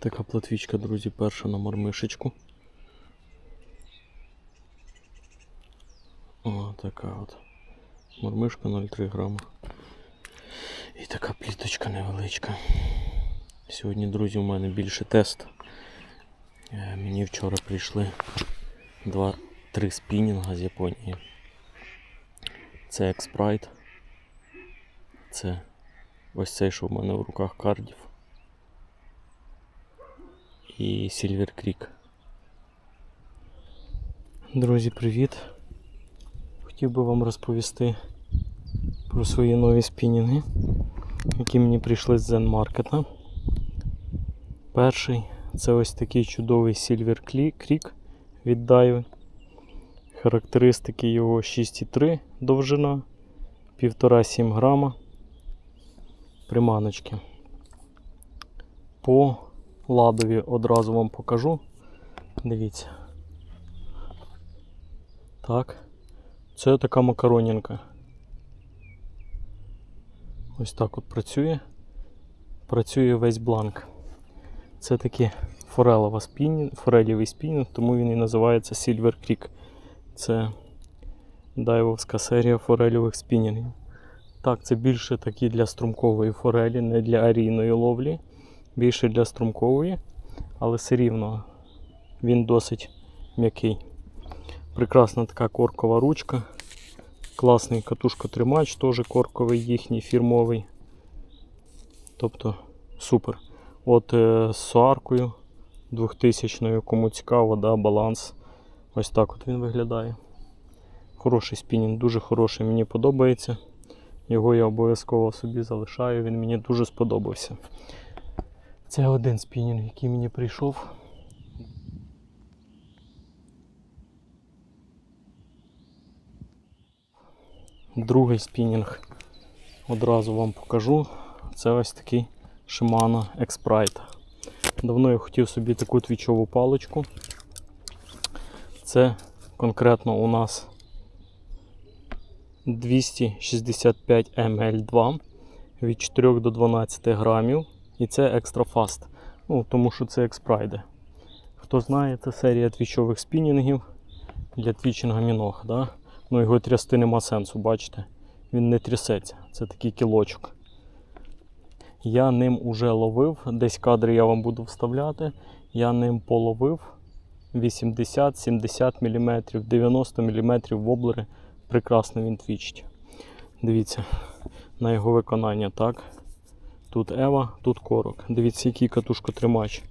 Така платвічка, друзі, перша на мормишечку. О, така от. Мормишка 0,3 грама. І така пліточка невеличка. Сьогодні, друзі, у мене більше тест. Е, Мені вчора прийшли два-три спінінга з Японії. Це Експрайт. Це ось цей, що в мене в руках кардів. І Silver Creek. Друзі, привіт! Хотів би вам розповісти про свої нові спінінги, які мені прийшли з Zen Market. Перший це ось такий чудовий Silver Creek від Daiwa. Характеристики його 6,3 довжина, 1,5-7 грама. Приманочки. По ладові одразу вам покажу. Дивіться. Так. Це така макаронінка. Ось так от працює. Працює весь бланк. Це таки форелова спінінг, форелівий спінінг, тому він і називається Silver Creek. Це дайвовська серія форельових спінінгів. Так, це більше такі для струмкової форелі, не для арійної ловлі. Більше для струмкової, але все рівно він досить м'який. Прекрасна така коркова ручка. Класний катушкотримач, теж корковий їхній фірмовий. Тобто супер. От е, з соаркою 2000 кому цікаво, да, баланс. Ось так от він виглядає. Хороший спінінг, дуже хороший, мені подобається. Його я обов'язково собі залишаю, він мені дуже сподобався. Це один спінінг, який мені прийшов. Другий спінінг одразу вам покажу. Це ось такий Shimano X-Prite. Давно я хотів собі таку твічову паличку. Це конкретно у нас 265 ml2 від 4 до 12 грамів. І це Extra Fast. Ну, тому що це X-Pride. Хто знає, це серія твічових спінінгів для твічинга міног. Да? Ну його трясти нема сенсу, бачите? Він не трясеться. Це такий кілочок. Я ним уже ловив, десь кадри я вам буду вставляти. Я ним половив 80-70 мм, 90 мм воблери. Прекрасно він твічить. Дивіться на його виконання, так? Тут Ева, тут корок. Дивіться, який катушкотримач.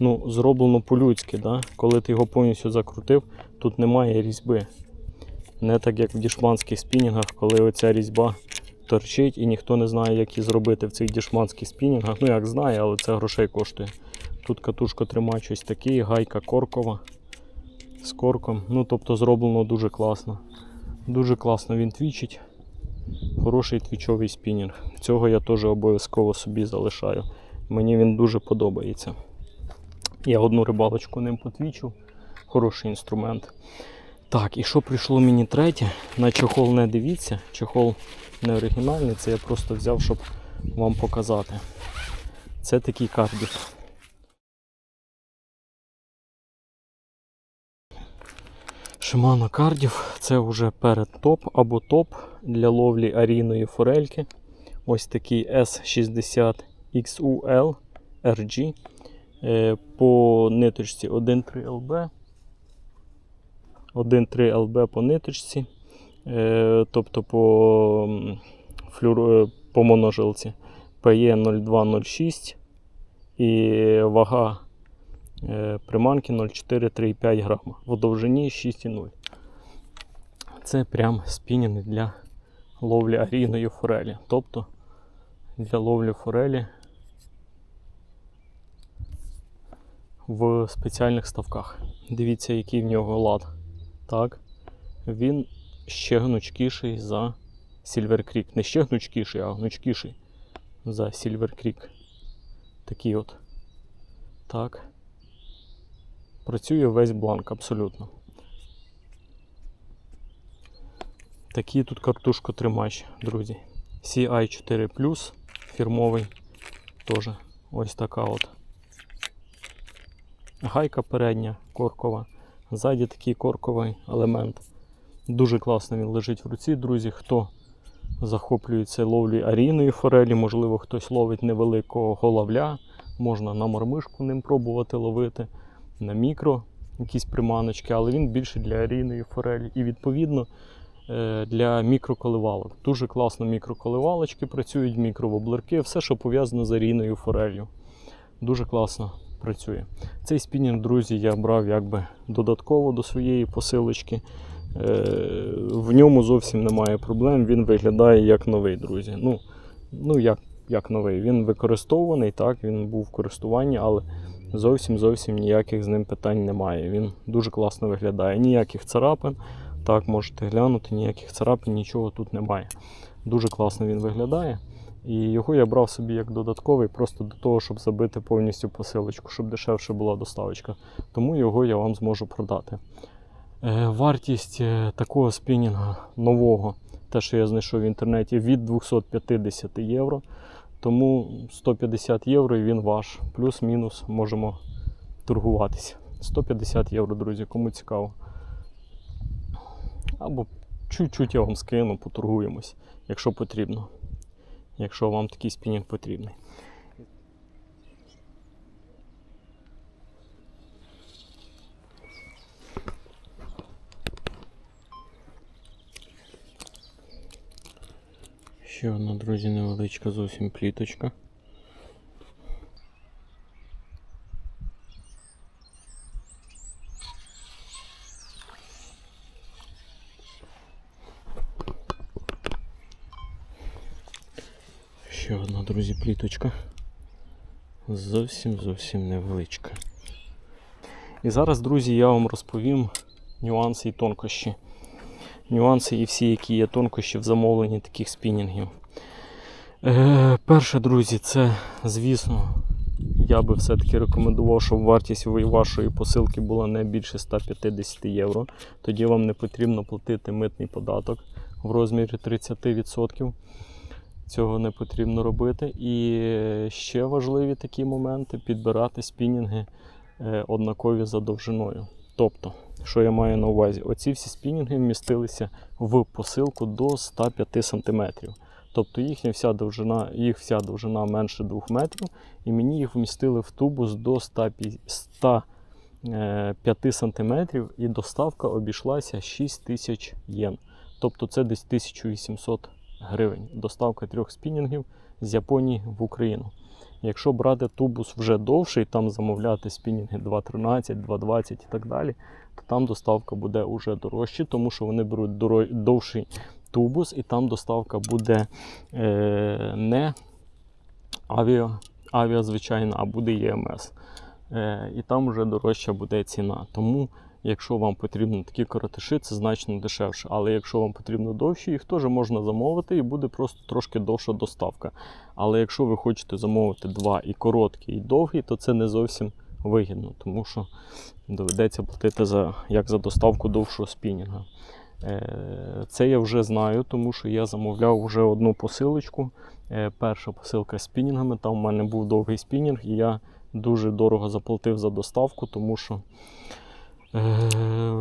Ну, зроблено по-людськи, да? коли ти його повністю закрутив, тут немає різьби. Не так як в дішманських спінінгах, коли оця різьба торчить і ніхто не знає, як її зробити в цих дішманських спінінгах. Ну як знає, але це грошей коштує. Тут катушка тримач ось такий, гайка коркова з корком. Ну тобто зроблено дуже класно. Дуже класно він твічить. Хороший твічовий спінінг. Цього я теж обов'язково собі залишаю. Мені він дуже подобається. Я одну рибалочку ним потвічив. Хороший інструмент. Так, і що прийшло мені третє? На чохол не дивіться. Чохол не оригінальний, це я просто взяв, щоб вам показати. Це такий кардів. Shimano кардів це вже перед топ або топ для ловлі арійної форельки. Ось такий S60 XUL RG. Е, По ниточці 1,3 LB. 1,3 LB по ниточці, е, тобто по, флюр, е, по моножилці PE 0206 і вага е, приманки 0,4-3,5 грама в довжині 6,0. Це прям спінінг для ловлі арійної форелі. Тобто для ловлі форелі в спеціальних ставках. Дивіться, який в нього лад. Так. Він ще гнучкіший за Silver Creek. Не ще гнучкіший, а гнучкіший за Silver Creek. Такий от. Так. Працює весь бланк абсолютно. Такий тут картушкотримач, друзі. CI4 фірмовий. Теж ось така от гайка передня коркова, ззаді такий корковий елемент. Дуже класно він лежить в руці, друзі. Хто захоплюється ловлею арійної форелі, можливо, хтось ловить невеликого головля, можна на мормишку ним пробувати ловити, на мікро якісь приманочки, але він більше для арійної форелі. І відповідно е, для мікроколивалок. Дуже класно мікроколивалочки працюють, мікровоблерки, все, що пов'язано з арійною форелью. Дуже класно працює. Цей спінінг, друзі, я брав якби додатково до своєї посилочки. Е, В ньому зовсім немає проблем, він виглядає як новий, друзі. Ну, ну як, як новий. Він використовуваний, так, він був в користуванні, але зовсім зовсім ніяких з ним питань немає. Він дуже класно виглядає. Ніяких царапин. Так, можете глянути, ніяких царапин, нічого тут немає. Дуже класно він виглядає. І його я брав собі як додатковий, просто до того, щоб забити повністю посилочку, щоб дешевше була доставочка. Тому його я вам зможу продати. Е, Вартість е, такого спінінга нового, те, що я знайшов в інтернеті, від 250 євро. Тому 150 євро і він ваш. Плюс-мінус можемо торгуватися. 150 євро, друзі, кому цікаво. Або чуть-чуть я вам скину, поторгуємось, якщо потрібно. Якщо вам такий спінінг потрібний. Ще одна, друзі, невеличка зовсім пліточка. Ще одна, друзі, пліточка. Зовсім зовсім невеличка. І зараз, друзі, я вам розповім нюанси і тонкощі. Нюанси і всі, які є тонкощі в замовленні таких спінінгів. Е, перше, друзі, це, звісно, я би все-таки рекомендував, щоб вартість вашої посилки була не більше 150 євро. Тоді вам не потрібно платити митний податок в розмірі 30%. Цього не потрібно робити. І ще важливі такі моменти підбирати спінінги е, однакові за довжиною. Тобто, що я маю на увазі? Оці всі спінінги вмістилися в посилку до 105 см. Тобто їхня вся довжина, їх вся довжина менше 2 метрів, і мені їх вмістили в тубус до 105 см, і доставка обійшлася 6 тисяч єн. Тобто це десь 1800 гривень. Доставка трьох спінінгів з Японії в Україну. Якщо брати тубус вже довший, там замовляти спінінги 2.13, 2.20 і так далі, то там доставка буде вже дорожче, тому що вони беруть довший тубус, і там доставка буде е, не авіа, авіа звичайна, а буде ЄМС. Е, і там вже дорожча буде ціна. Тому, якщо вам потрібні такі коротиші, це значно дешевше. Але якщо вам потрібно довші, їх теж можна замовити і буде просто трошки довша доставка. Але якщо ви хочете замовити два і короткі, і довгі, то це не зовсім вигідно, тому що доведеться платити за, як за доставку довшого спінінга. Е, Це я вже знаю, тому що я замовляв вже одну посилочку. Е, Перша посилка з спінінгами. Там у мене був довгий спінінг, і я дуже дорого заплатив за доставку, тому що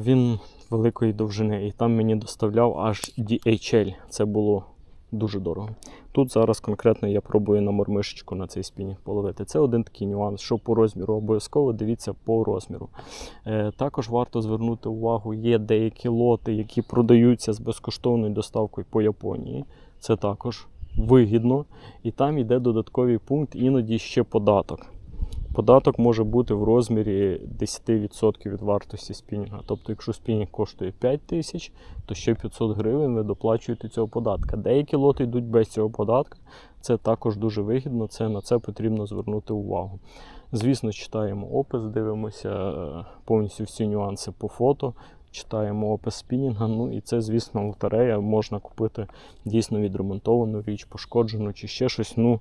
він великої довжини. І там мені доставляв аж DHL. Це було дуже дорого. Тут зараз конкретно я пробую на мормишечку на цей спінінг половити. Це один такий нюанс, що по розміру обов'язково дивіться по розміру. Е, також варто звернути увагу, є деякі лоти, які продаються з безкоштовною доставкою по Японії. Це також вигідно. І там йде додатковий пункт, іноді ще податок. Податок може бути в розмірі 10% від вартості спінінга. Тобто, якщо спінінг коштує 5 тисяч, то ще 500 гривень ви доплачуєте цього податка. Деякі лоти йдуть без цього податка. Це також дуже вигідно, це, на це потрібно звернути увагу. Звісно, читаємо опис, дивимося е, повністю всі нюанси по фото, читаємо опис спінінга. Ну і це, звісно, лотерея. Можна купити дійсно відремонтовану річ, пошкоджену чи ще щось. Ну,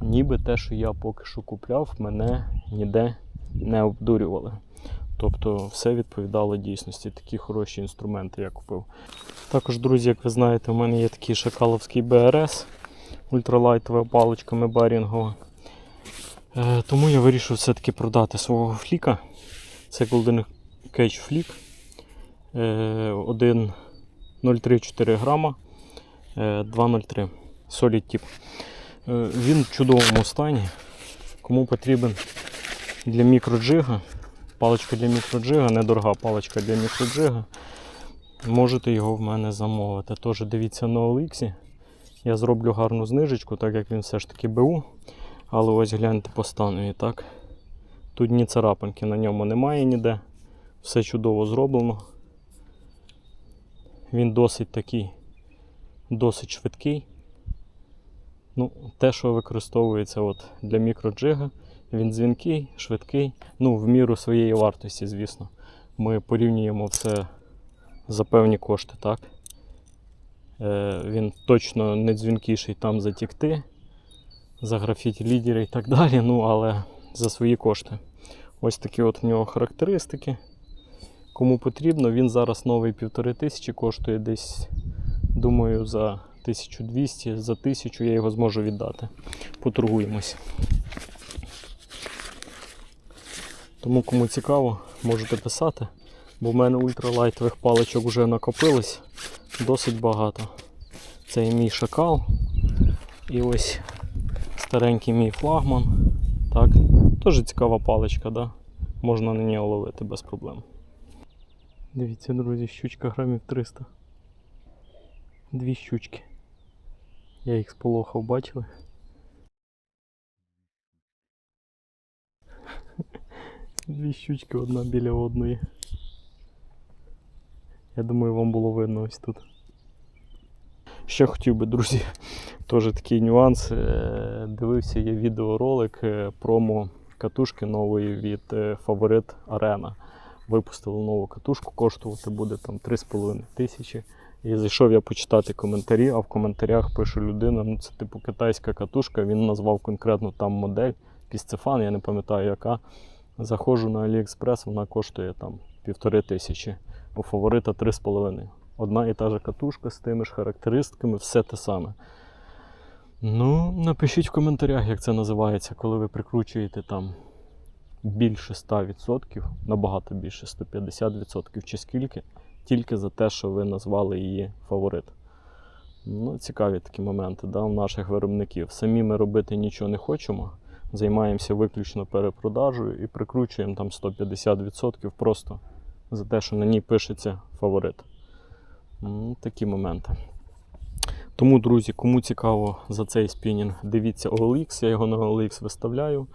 ніби те, що я поки що купляв, мене ніде не обдурювали. Тобто все відповідало дійсності. Такі хороші інструменти я купив. Також, друзі, як ви знаєте, у мене є такий шакаловський БРС ультралайтова паличками барінгова. Е, тому я вирішив все-таки продати свого фліка. Це Golden Cage Flick. Е, 1,034 грама. Е, 2,03 Solid Tip. Він в чудовому стані. Кому потрібен для мікроджига, паличка для мікроджига, недорога паличка для мікроджига. Можете його в мене замовити. Тож дивіться на OLX. Я зроблю гарну знижечку, так як він все ж таки БУ. Але ось гляньте по стану і так. Тут ні царапинки на ньому немає ніде. Все чудово зроблено. Він досить такий, досить швидкий. Ну, те, що використовується от для мікроджига, він дзвінкий, швидкий, ну, в міру своєї вартості, звісно. Ми порівнюємо це за певні кошти, так? Е, він точно не дзвінкіший там за тікти, за графіті лідери і так далі, ну, але за свої кошти. Ось такі от в нього характеристики. Кому потрібно, він зараз новий півтори тисячі коштує десь, думаю, за 1200, за 1000 я його зможу віддати. Поторгуємось. Тому кому цікаво, можете писати, бо в мене ультралайтових паличок вже накопилось досить багато. Це і мій шакал. І ось старенький мій флагман. Так, теж цікава паличка, да? можна на ній ловити без проблем. Дивіться, друзі, щучка грамів 300. Дві щучки. Я їх сполохав, бачили? Дві щучки одна біля одної. Я думаю, вам було видно ось тут. Ще хотів би, друзі, теж такий нюанс. Е, Дивився я відеоролик е, промо катушки нової від е, Favorite Arena. Випустили нову катушку, коштувати буде там 3,5 тисячі. І зайшов я почитати коментарі, а в коментарях пише людина, ну це типу китайська катушка, він назвав конкретно там модель, Пісцефан, я не пам'ятаю яка. Заходжу на AliExpress, вона коштує там півтори тисячі. У фаворита 3,5. Одна і та ж катушка з тими ж характеристиками, все те саме. Ну, напишіть в коментарях, як це називається, коли ви прикручуєте там більше 100%, набагато більше 150% чи скільки, тільки за те, що ви назвали її фаворит. Ну, цікаві такі моменти да, у наших виробників. Самі ми робити нічого не хочемо. Займаємося виключно перепродажею і прикручуємо там 150% просто за те, що на ній пишеться фаворит. Ну, такі моменти. Тому, друзі, кому цікаво за цей спінінг, дивіться OLX, я його на OLX виставляю.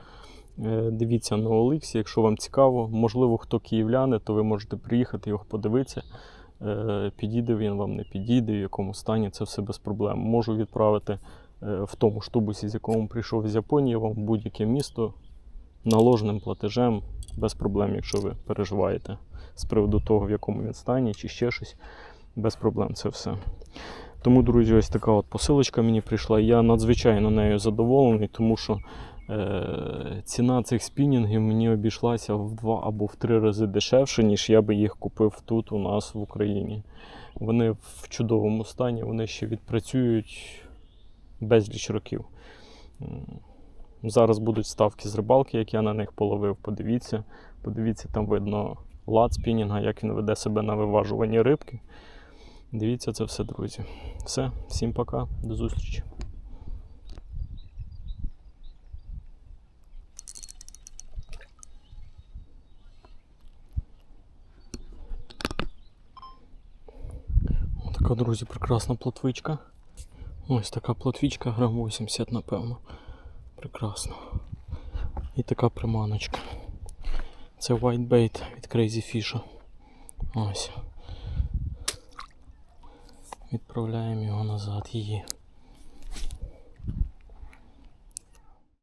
Е, Дивіться на OLX, якщо вам цікаво, можливо, хто київляни, то ви можете приїхати його подивитися. Е, Підійде він вам, не підійде, в якому стані, це все без проблем. Можу відправити е, в тому ж тубусі, з якому прийшов з Японії, вам будь-яке місто наложеним платежем, без проблем, якщо ви переживаєте з приводу того, в якому він стані, чи ще щось. Без проблем це все. Тому, друзі, ось така от посилочка мені прийшла. Я надзвичайно нею задоволений, тому що ціна цих спінінгів мені обійшлася в два або в три рази дешевше, ніж я би їх купив тут у нас в Україні. Вони в чудовому стані, вони ще відпрацюють безліч років. Зараз будуть ставки з рибалки, як я на них половив. Подивіться. Подивіться, там видно лад спінінга, як він веде себе на виважуванні рибки. Дивіться це все, друзі. Все, всім пока, до зустрічі. Така, друзі, прекрасна плотвичка. Ось така плотвичка, грам 80, напевно. Прекрасно. І така приманочка. Це whitebait від Crazy Fish. Ось. Відправляємо його назад її.